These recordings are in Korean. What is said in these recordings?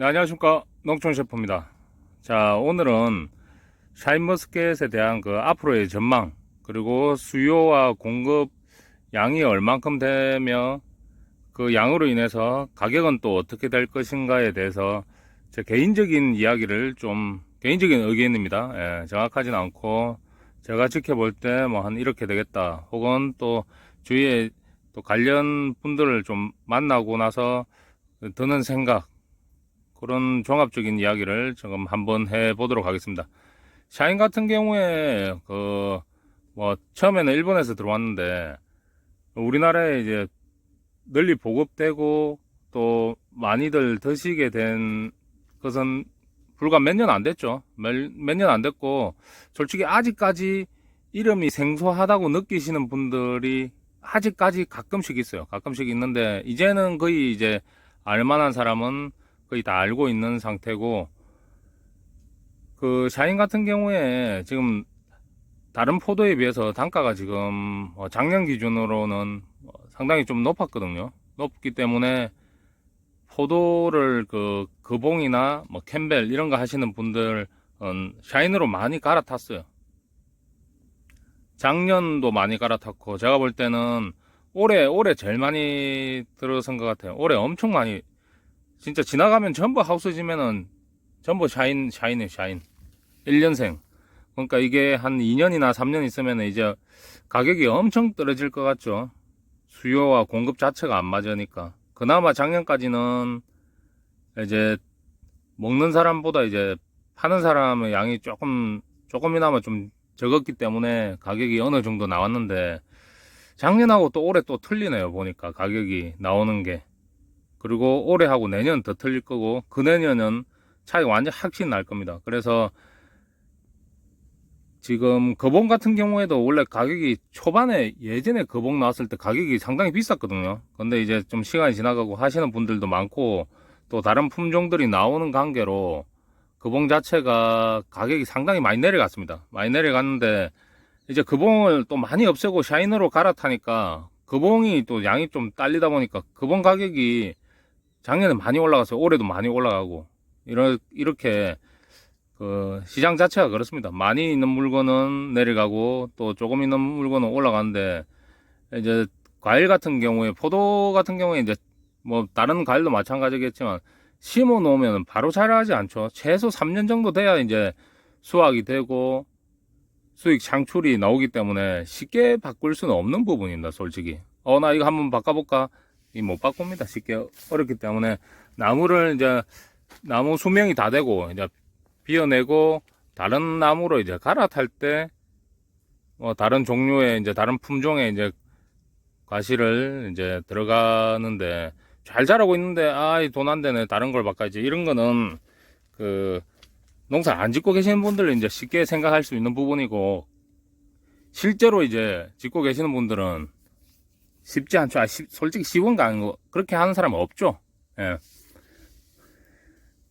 네, 안녕하십니까. 농촌 셰프입니다. 자, 오늘은 샤인머스켓에 대한 그 앞으로의 전망, 그리고 수요와 공급 양이 얼만큼 되며 그 양으로 인해서 가격은 또 어떻게 될 것인가에 대해서 제 개인적인 이야기를 좀, 개인적인 의견입니다. 예, 정확하진 않고 제가 지켜볼 때 뭐 한 이렇게 되겠다. 혹은 또 주위에 또 관련 분들을 좀 만나고 나서 드는 생각, 그런 종합적인 이야기를 지금 한번 해 보도록 하겠습니다. 샤인 같은 경우에 그 뭐 처음에는 일본에서 들어왔는데 우리나라에 이제 널리 보급되고 또 많이들 드시게 된 것은 불과 몇 년 안 됐죠. 몇 년 안 됐고 솔직히 아직까지 이름이 생소하다고 느끼시는 분들이 아직까지 가끔씩 있어요. 가끔씩 있는데 이제는 거의 이제 알만한 사람은 거의 다 알고 있는 상태고 그 샤인 같은 경우에 지금 다른 포도에 비해서 단가가 지금 어, 작년 기준으로는 어, 상당히 좀 높았거든요. 높기 때문에 포도를 그 거봉이나 뭐 캠벨 이런 거 하시는 분들은 샤인으로 많이 갈아탔어요. 작년도 많이 갈아탔고 제가 볼 때는 올해 올해 제일 많이 들어선 것 같아요. 올해 엄청 많이 진짜 지나가면 전부 하우스지면은 전부 샤인 샤인에 샤인. 1년생. 그러니까 이게 한 2년이나 3년 있으면 이제 가격이 엄청 떨어질 것 같죠. 수요와 공급 자체가 안 맞으니까. 그나마 작년까지는 이제 먹는 사람보다 이제 파는 사람의 양이 조금 조금이나마 좀 적었기 때문에 가격이 어느 정도 나왔는데 작년하고 또 올해 또 틀리네요 보니까. 가격이 나오는 게 그리고 올해하고 내년 더 틀릴 거고 그 내년은 차이가 완전 확실히 날 겁니다. 그래서 지금 거봉 같은 경우에도 원래 가격이 초반에 예전에 거봉 나왔을 때 가격이 상당히 비쌌거든요. 근데 이제 좀 시간이 지나가고 하시는 분들도 많고 또 다른 품종들이 나오는 관계로 거봉 자체가 가격이 상당히 많이 내려갔습니다. 많이 내려갔는데 이제 거봉을 또 많이 없애고 샤인으로 갈아타니까 거봉이 또 양이 좀 딸리다 보니까 거봉 가격이 작년에 많이 올라갔어요. 올해도 많이 올라가고 이러, 이렇게 그 시장 자체가 그렇습니다. 많이 있는 물건은 내려가고 또 조금 있는 물건은 올라가는데 이제 과일 같은 경우에 포도 같은 경우에 이제 뭐 다른 과일도 마찬가지겠지만 심어 놓으면 바로 자라지 않죠. 최소 3년 정도 돼야 이제 수확이 되고 수익 창출이 나오기 때문에 쉽게 바꿀 수는 없는 부분입니다. 솔직히. 어, 나 이거 한번 바꿔볼까? 이못 바꿉니다. 쉽게 어렵기 때문에 나무를 이제 나무 수명이 다 되고 이제 비워내고 다른 나무로 이제 갈아탈 때 뭐 다른 종류의 이제 다른 품종의 이제 과실을 이제 들어가는데 잘 자라고 있는데 아돈 안 되네 다른 걸 바꿔야지 이런 거는 그 농사 안 짓고 계시는 분들은 이제 쉽게 생각할 수 있는 부분이고 실제로 이제 짓고 계시는 분들은 쉽지 않죠. 아, 시- 솔직히 쉬운 거 아니고 그렇게 하는 사람은 없죠. 예.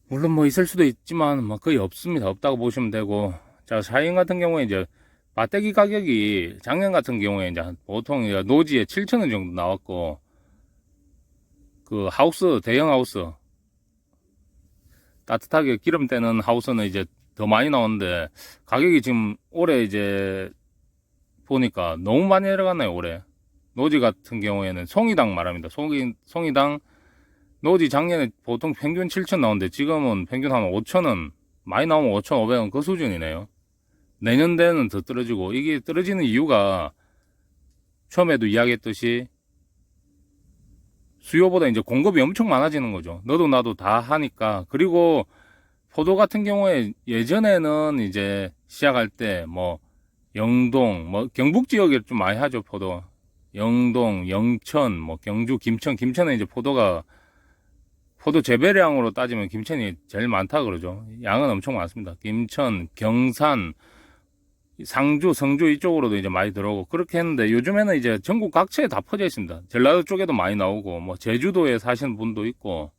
물론 뭐 있을 수도 있지만 뭐 거의 없습니다. 없다고 보시면 되고 자 사인 같은 경우에 이제 밭대기 가격이 작년 같은 경우에 이제 한 보통 노지에 7천 원 정도 나왔고 그 하우스 대형 하우스 따뜻하게 기름 떼는 하우스는 이제 더 많이 나오는데 가격이 지금 올해 이제 보니까 너무 많이 내려갔나요 올해 노지 같은 경우에는 송이당 말합니다. 송이, 송이당 노지 작년에 보통 평균 7천 나오는데 지금은 평균 한 5천원 많이 나오면 5,500원 그 수준이네요. 내년 되는 더 떨어지고 이게 떨어지는 이유가 처음에도 이야기했듯이 수요보다 이제 공급이 엄청 많아지는 거죠. 너도 나도 다 하니까 그리고 포도 같은 경우에 예전에는 이제 시작할 때 뭐 영동 뭐 경북 지역에 좀 많이 하죠 포도 영동, 영천, 뭐 경주, 김천, 김천은 이제 포도가 포도 재배량으로 따지면 김천이 제일 많다 그러죠. 양은 엄청 많습니다. 김천, 경산, 상주, 성주 이쪽으로도 이제 많이 들어오고 그렇게 했는데 요즘에는 이제 전국 각처에 다 퍼져 있습니다. 전라도 쪽에도 많이 나오고 뭐 제주도에 사시는 분도 있고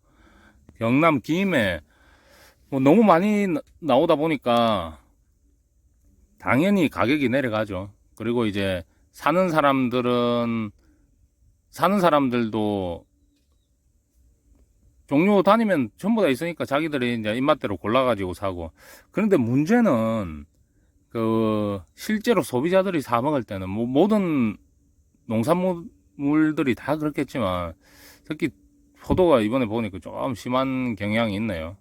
경남, 김해 뭐 너무 많이 나- 나오다 보니까 당연히 가격이 내려가죠. 그리고 이제 사는 사람들은 사는 사람들도 종류 다니면 전부 다 있으니까 자기들이 이제 입맛대로 골라가지고 사고. 그런데 문제는 그 실제로 소비자들이 사 먹을 때는 뭐 모든 농산물들이 다 그렇겠지만 특히 포도가 이번에 보니까 좀 심한 경향이 있네요.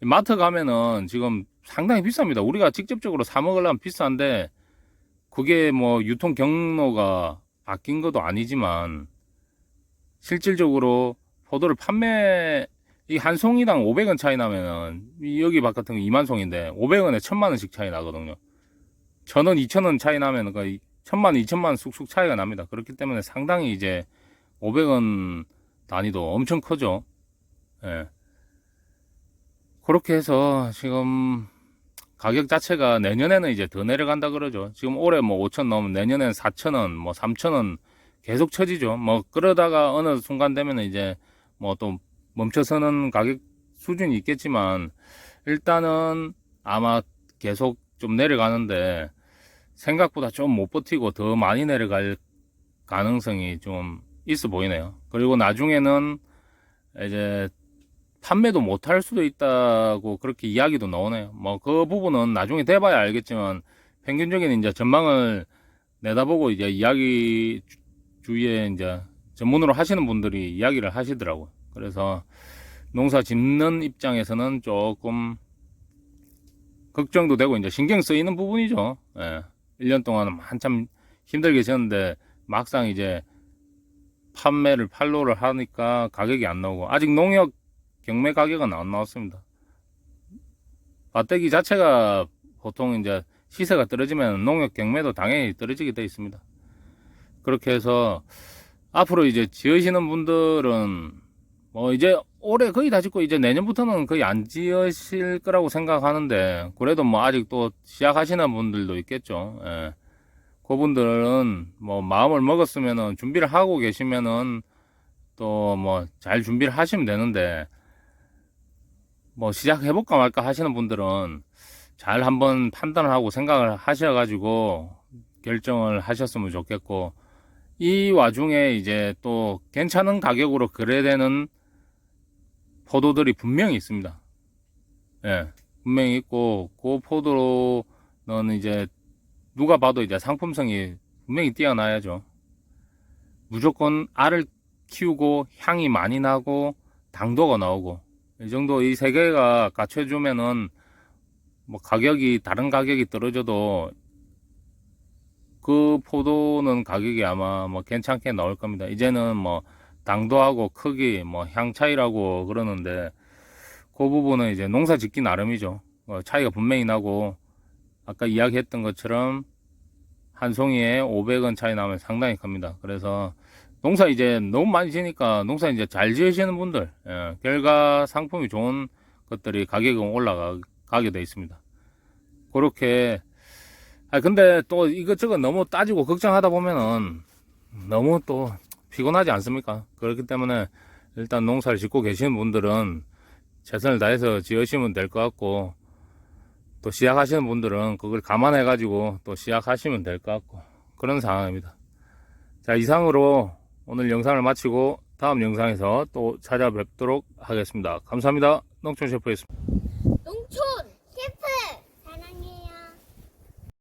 마트 가면은 지금 상당히 비쌉니다. 우리가 직접적으로 사 먹으려면 비싼데 그게 뭐 유통 경로가 바뀐 것도 아니지만 실질적으로 포도를 판매 이 한 송이당 500원 차이 나면은 이 여기 바깥 같은 거 2만 송인데 500원에 1000만 원씩 차이 나거든요. 1000원, 2000원 차이 나면 거의 1000만, 2000만 쑥쑥 차이가 납니다. 그렇기 때문에 상당히 이제 500원 단위도 엄청 크죠. 예. 그렇게 해서 지금 가격 자체가 내년에는 이제 더 내려간다 그러죠. 지금 올해 뭐 5천 넘으면 내년에는 4천 원, 뭐 3천 원 계속 처지죠. 뭐 그러다가 어느 순간 되면 이제 뭐 또 멈춰서는 가격 수준이 있겠지만 일단은 아마 계속 좀 내려가는데 생각보다 좀 못 버티고 더 많이 내려갈 가능성이 좀 있어 보이네요. 그리고 나중에는 이제 판매도 못할 수도 있다고 그렇게 이야기도 나오네요. 뭐 그 부분은 나중에 돼봐야 알겠지만 평균적인 이제 전망을 내다보고 이제 이야기 주- 주위에 이제 전문으로 하시는 분들이 이야기를 하시더라고요. 그래서 농사 짓는 입장에서는 조금 걱정도 되고 이제 신경 쓰이는 부분이죠. 예. 1년 동안 한참 힘들게 지었는데 막상 이제 판매를 판로를 하니까 가격이 안 나오고 아직 농협 경매 가격은 안 나왔습니다. 밭대기 자체가 보통 이제 시세가 떨어지면 농협 경매도 당연히 떨어지게 돼 있습니다. 그렇게 해서 앞으로 이제 지으시는 분들은 뭐 이제 올해 거의 다 짓고 이제 내년부터는 거의 안 지으실 거라고 생각하는데 그래도 뭐 아직 또 시작하시는 분들도 있겠죠. 예. 그분들은 뭐 마음을 먹었으면은 준비를 하고 계시면은 또 뭐 잘 준비를 하시면 되는데 뭐 시작해볼까 말까 하시는 분들은 잘 한번 판단을 하고 생각을 하셔가지고 결정을 하셨으면 좋겠고 이 와중에 이제 또 괜찮은 가격으로 거래되는 포도들이 분명히 있습니다. 예, 분명히 있고 그 포도는 이제 누가 봐도 이제 상품성이 분명히 뛰어나야죠. 무조건 알을 키우고 향이 많이 나고 당도가 나오고 이 정도 이 세 개가 갖춰주면은 뭐 가격이 다른 가격이 떨어져도 그 포도는 가격이 아마 뭐 괜찮게 나올 겁니다. 이제는 뭐 당도하고 크기 뭐 향 차이라고 그러는데 그 부분은 이제 농사 짓기 나름이죠. 어, 차이가 분명히 나고 아까 이야기했던 것처럼 한 송이에 500원 차이 나면 상당히 큽니다. 그래서 농사 이제 너무 많이 지니까 농사 이제 잘 지으시는 분들 예, 결과 상품이 좋은 것들이 가격은 올라가게 돼 있습니다. 그렇게 아 근데 또 이것저것 너무 따지고 걱정하다 보면은 너무 또 피곤하지 않습니까? 그렇기 때문에 일단 농사를 짓고 계시는 분들은 최선을 다해서 지으시면 될 것 같고 또 시작하시는 분들은 그걸 감안해 가지고 또 시작하시면 될 것 같고 그런 상황입니다. 자 이상으로 오늘 영상을 마치고 다음 영상에서 또 찾아뵙도록 하겠습니다. 감사합니다. 농촌 셰프였습니다. 농촌